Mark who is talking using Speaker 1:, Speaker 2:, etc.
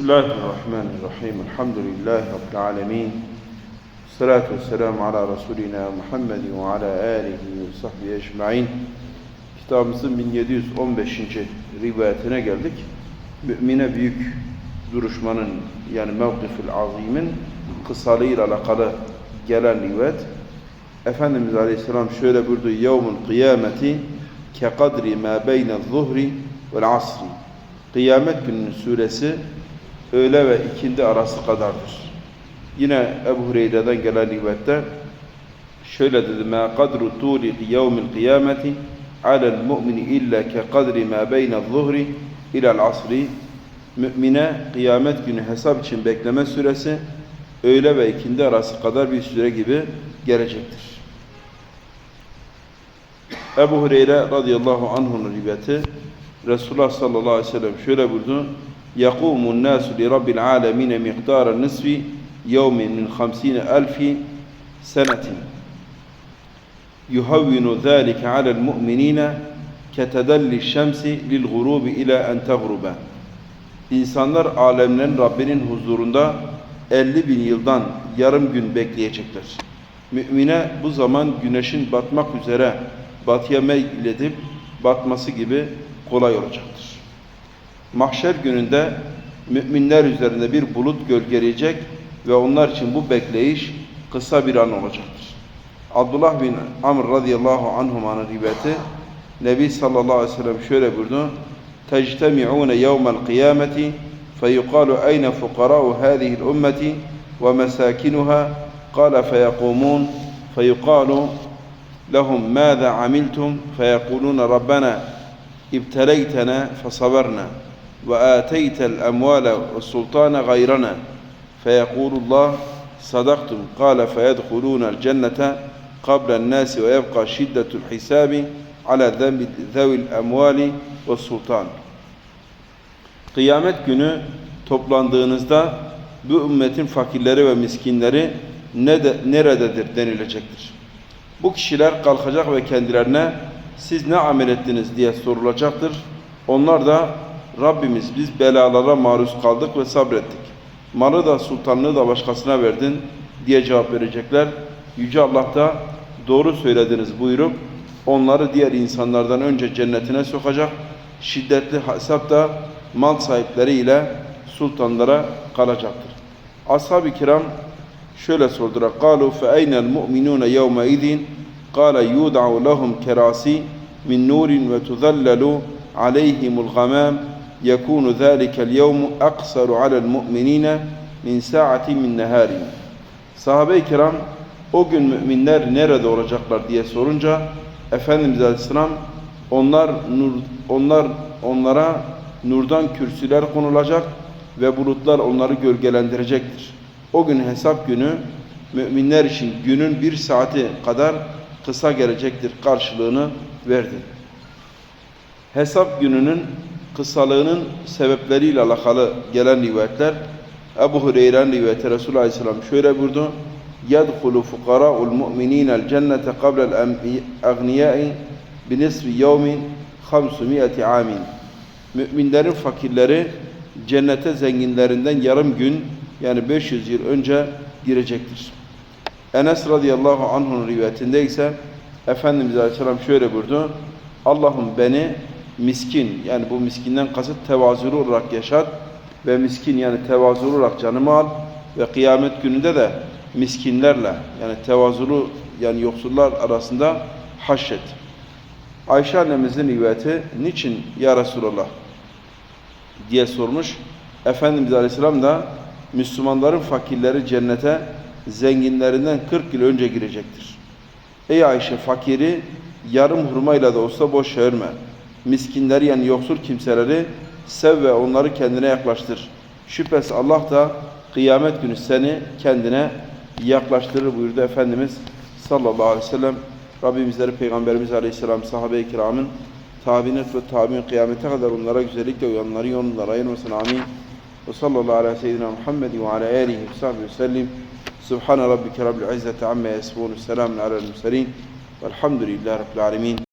Speaker 1: Bismillahirrahmanirrahim. Elhamdülillahi Rabbil alemin. Salatu vesselamu ala Resulina Muhammed ve ala alihi ve sahbihi ecmain. Kitabımızın 1715. rivayetine geldik. Mümine büyük duruşmanın yani mevkifül azimin kısalığıyla alakalı gelen rivayet. Efendimiz Aleyhisselam şöyle buyurdu. Yevmul kıyameti ke kadri ma beyne zuhri vel asri. Kıyamet gününün suresi öğle ve ikindi arası kadardır. Yine Ebu Hureyre'den gelen rivayette şöyle dedi: "Ma kadru tuli yevmil kıyameti alel mu'mini illa ke kadri ma beyne zuhri ila'l asri." Mümine kıyamet günü hesap için bekleme süresi öğle ve ikindi arası kadar bir süre gibi gelecektir. Ebu Hureyre radıyallahu anh'un rivayeti Resulullah sallallahu aleyhi ve sellem şöyle buyurdu. يَقُومُ النَّاسُ لِرَبِّ الْعَالَمِينَ مِقْدَارَ النِّصْفِ يَوْمٍ مِنْ خَمْسِينَ أَلْفِ سَنَةٍ يُهَوِّنُ ذَٰلِكَ عَلَى الْمُؤْمِنِينَ كَتَدَلِّ الشَّمْسِ لِلْغُرُوبِ إِلَى أَنْ تَغْرُبَ İnsanlar alemlerin Rabbinin huzurunda 50 bin yıldan yarım gün bekleyecekler. Mümine bu zaman güneşin batmak üzere batıya meyledip batması gibi kolay olacaktır. Mahşer gününde müminler üzerinde bir bulut gölgeleyecek ve onlar için bu bekleyiş kısa bir an olacaktır. Abdullah bin Amr radıyallahu anhumanın rivayeti Nebi sallallahu aleyhi ve sellem şöyle buyurdu. تجتمعون يوم القيامة فيقال أين فقراء هذه الأمة ومساكنها قال فيقومون فيقال لهم ماذا عملتم فيقولون ربنا ابتليتنا فصبرنا وآتيت الأموال والسلطان غيرنا فيقول الله صدقتم قال فيدخلون الجنة قبل الناس ويبقى شدة الحساب على ذوي الأموال والسلطان Kıyamet günü toplandığınızda bu ümmetin fakirleri ve miskinleri ne de, nerededir denilecektir. Bu kişiler kalkacak ve kendilerine siz ne amel ettiniz diye sorulacaktır. Onlar da Rabbimiz biz belalara maruz kaldık ve sabrettik. Malı da sultanlığı da başkasına verdin diye cevap verecekler. Yüce Allah da doğru söylediniz buyurup onları diğer insanlardan önce cennetine sokacak. Şiddetli hesap da mal sahipleriyle sultanlara kalacaktır. Ashab-ı kiram şöyle sordular. قَالُوا فَاَيْنَ الْمُؤْمِنُونَ يَوْمَ اِذٍ قَالَ يُودَعُ لَهُمْ كَرَاسِي مِنْ نُورٍ وَتُذَلَّلُ عَلَيْهِمُ الْغَمَامِ يَكُونُ ذَٰلِكَ الْيَوْمُ أَقْصَرُ عَلَى الْمُؤْمِنِينَ مِنْ سَاعَةٍ مِنْ نَهَارٍ Sahabe-i kiram o gün müminler nerede olacaklar diye sorunca Efendimiz Aleyhisselam onlar nur, onlar onlara nurdan kürsüler konulacak ve bulutlar onları gölgelendirecektir. O gün hesap günü müminler için günün bir saati kadar kısa gelecektir karşılığını verdi. Hesap gününün kısalığının sebepleriyle alakalı gelen rivayetler Ebu Hureyre'nin rivayeti Resulullah Aleyhisselam şöyle buyurdu. يَدْخُلُ فُقَرَاءُ الْمُؤْمِنِينَ الْجَنَّةَ قَبْلَ الْاَغْنِيَاءِ بِنِسْفِ يَوْمٍ خَمْسُمِيَةِ عَامٍ Müminlerin fakirleri cennete zenginlerinden yarım gün yani 500 yıl önce girecektir. Enes radıyallahu anh'un rivayetinde ise Efendimiz aleyhisselam şöyle buyurdu. Allah'ım beni miskin yani bu miskinden kasıt tevazulu olarak yaşat ve miskin yani tevazulu olarak canımı al ve kıyamet gününde de miskinlerle yani tevazulu yani yoksullar arasında haşret. Ayşe annemizin rivayeti niçin ya Resulallah diye sormuş. Efendimiz Aleyhisselam da Müslümanların fakirleri cennete zenginlerinden 40 yıl önce girecektir. Ey Ayşe fakiri yarım hurmayla da olsa boş çevirme. Miskinleri yani yoksul kimseleri sev ve onları kendine yaklaştır. Şüphesiz Allah da kıyamet günü seni kendine yaklaştırır buyurdu Efendimiz sallallahu aleyhi ve sellem. Rabbimizleri Peygamberimiz Aleyhisselam sahabe-i kiramın tabinet ve tabi'in kıyamete kadar onlara güzellikle uyanları yolunlara ayırmasın. Amin. Ve sallallahu ala seyyidina Muhammed ve ala alihi ve sahbihi ve sellim. Subhane rabbike rabbil izzeti amme yasifun. Selamun alel murselin. Velhamdülillahi rabbil alemin.